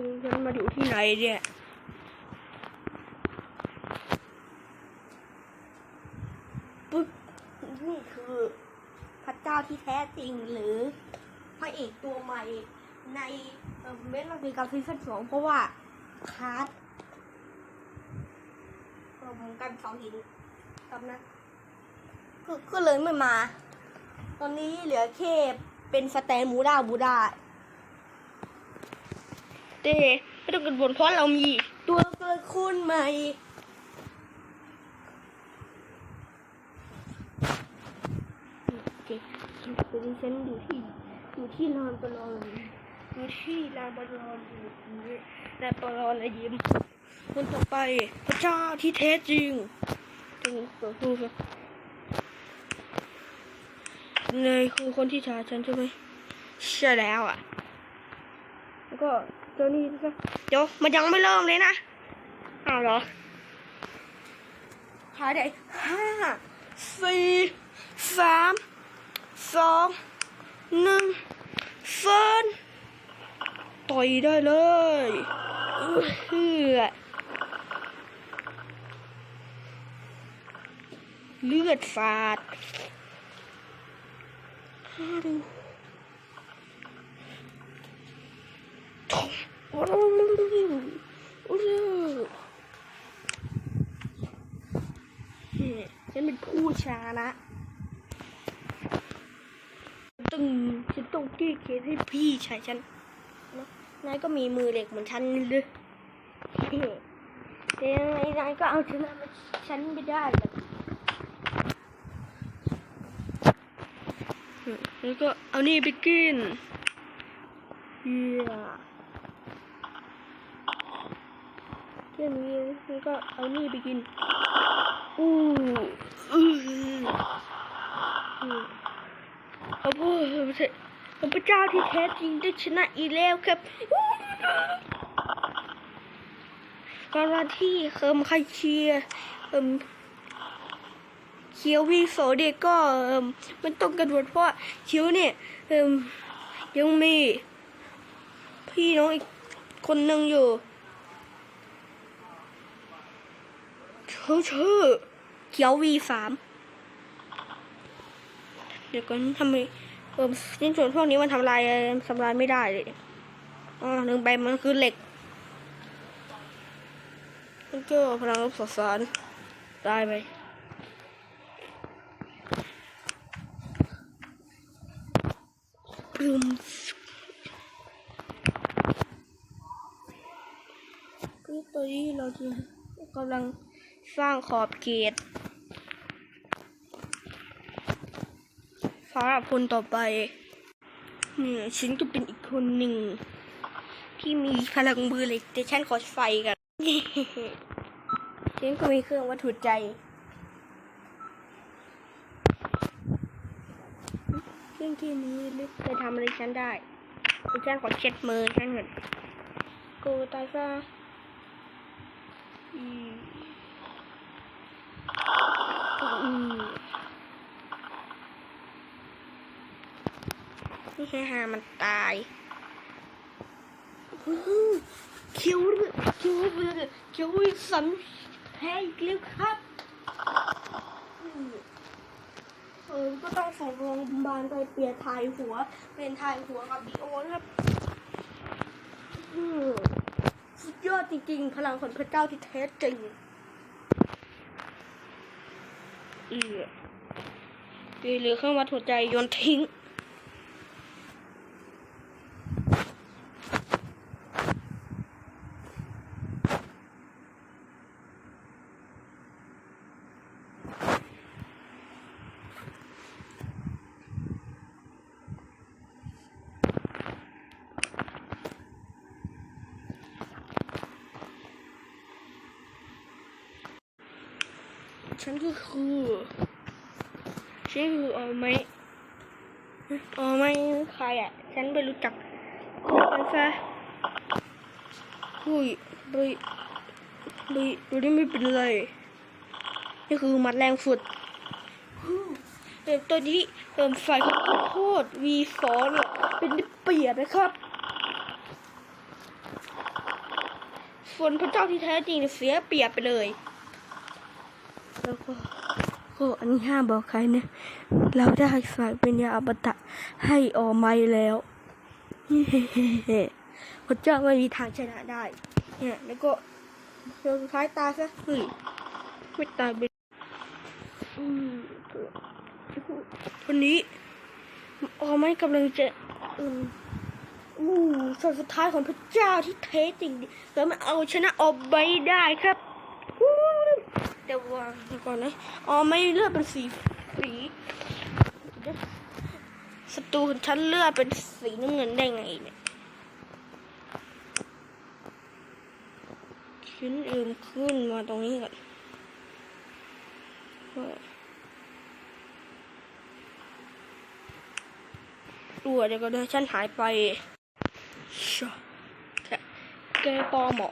คือฉันมาอยู่ที่ไหนเนี่ยปึ๊บนี่คือพระเจ้าที่แท้จริงหรือพระเอกตัวใหม่ในเมสลักดีกับซีซั่นสองเพราะว่าคาร์ดรวมกันเสาหินกับนะก็ก็เลยไม่มา ตอนนี้เหลือแค่เป็นสแตนมูดาบูดา เต้ไม่ต้องกังวลเพราะเรามีตัวเกิดคุณใหม่โอเคคือดิฉันอยู่ที่อยู่ที่ลานประลองอยู่ที่ลานประลองอยู่ที่ลานประลองนะยิ้มคนต่อไปพระเจ้าที่แท้จริงตรงตัวผู้ครับนายคือคนที่ชาฉันใช่ไหมใช่แล้วอะ แล้วก็ เจ้านี่ก็เดี๋ยวมันยังไม่เริ่มเลยนะอ้าวเหรอหายได้ห้าสี่สามสองหนึ่งเฟิร์นต่อยได้เลยเฮือเลือดสาดฮ่าดูโอ้โหโอ้โห ฉันเป็นผู้ชนะตึงฉันต้องแก้เคสให้พี่ชายฉันนายก็มีมือเหล็กเหมือนฉันเลยแต่ยังไงนายก็เอาชนะฉันไม่ได้หรอกแล้วก็เอานี่ไปกินเฮีย แค่นี้แล้วก็เอานี่ไปกิน อู้อืออือพระผู้พระเจ้าที่แท้จริงได้ชนะอีแล้วครับการันที่เคิมครเชียเอิมเคียววีโสเด็กก็เอิมมันต้องกระโดดเพราะเคียวเนี่ยเอิมยังมีพี่น้องอีกคนหนึ่งอยู่ เขาชื่อเคียววีสามเดี๋ยวก่อนทำไมเออชิ้นส่วนพวกนี้มันทำลายทำลายไม่ได้เลยอ๋อหนึ่งใบมันคือเหล็กมันก็พลังลบสสารได้ไหมอืมก็ตอนนี้เราจะกำลัง สร้างขอบเขตสำหรับคนต่อไปเนี่ยฉันก็เป็นอีกคนหนึ่ง ที่มีพลังมือเหล็กแต่ฉันขอไฟกันฉันก็มีเครื่องวัตถุใจเครื่องที่นี้ลึกจะทำอะไรฉันได้แต่ฉันขอเช็ดมือฉันก่อนกูตายซะอือืม นี่แค่หามันตายอื้อหือคิวรือคิวรือคิวสันแพ้อีกแล้วครับเออก็ต้องส่งโรงพยาบาลไปเปลี่ยนทายหัว เป็นทายหัวกับบีโอนะครับอืมสุดยอดจริงๆ พลังของพระเจ้าที่แท้จริง หรือหรือเครื่องวัดหัวใจโยนทิ้ง ฉันก็คือฉันคือเอาไหมเอาไหมใครอะ ฉันไม่รู้จักกันซะหุยดุยดุยดูนี่ไม่เป็นไรนี่คือมัดแรงสุดเออตัวนี้เติมไฟข้าวโพดวีสอเนี่ยเป็นได้เปียบนะครับส่วนพระเจ้าที่แท้จริงเสียเปียบไปเลย แล้วก็ก็อันนี้ห้ามบอกใครนะเราได้สายเป็นยาอมตะให้ออไม้แล้วพระเจ้าไม่มีทางชนะได้ เนี่ย แล้วก็เดี๋ยวสุดท้ายตายซะเฮ้ยไม่ตายไปอืมวันนี้ออไม้กำลังจะอืมอู้ส่วนสุดท้ายของพระเจ้าที่แท้จริงแล้วมันเอาชนะออกไปได้ครับ เดี๋ยววางก่อนนะ อ๋อไม่เลือดเป็นสีสีศัตรูฉันเลือดเป็นสีน้ำเงินได้ไงเนี่ยชิ้นเอ็มขึ้นมาตรงนี้ก่อนตัวเดี๋ยวก็เดี๋ยฉันหายไปแกปอหรอ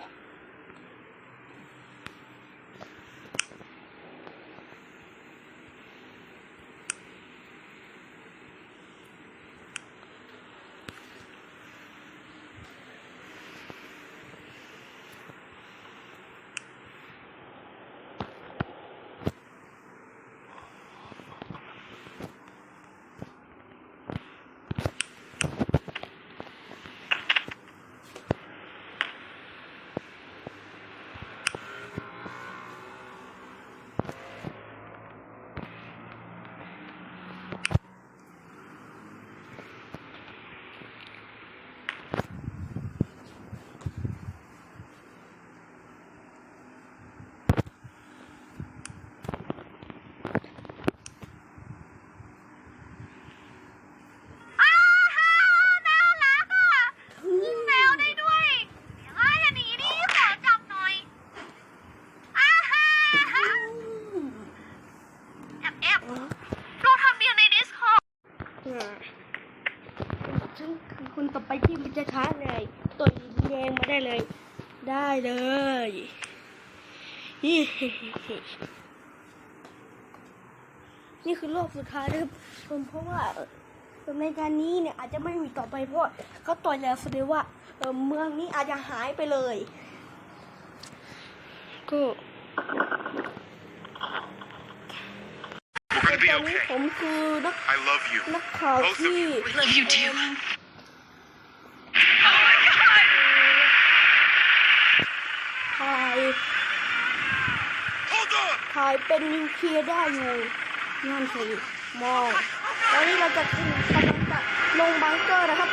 อ้าฮ่าน่ารักอะยิงแมวได้ด้วยเฮ้ยอย่าหนีดิขอจับหน่อยอ้าฮ่าฮ่าแอบแอบเราทำเบียร์ในดิสคอร์ด อ่าฉันคือคนต่อไปที่มันจะช้าเลยตัวแดงมา ได้เลย ได้เลยนี่นี่คือโลกสุดท้ายนะครับผมเพราะว่าเอ่อในการนี้เนี่ยอาจจะไม่มีต่อไปเพราะว่าเขาต่อยแล้วแสดงว่าเอ่อเมืองนี้อาจจะหายไปเลยก็ We're gonna ต be อนนี้ okay. ผมคือนัก I love you. นักข่าว Both of ที่ หายเป็นนิวเคลียร์ได้อยู่นั่นสิมองตอนนี้เราจะกำลังจะลงบังเกอร์นะครับ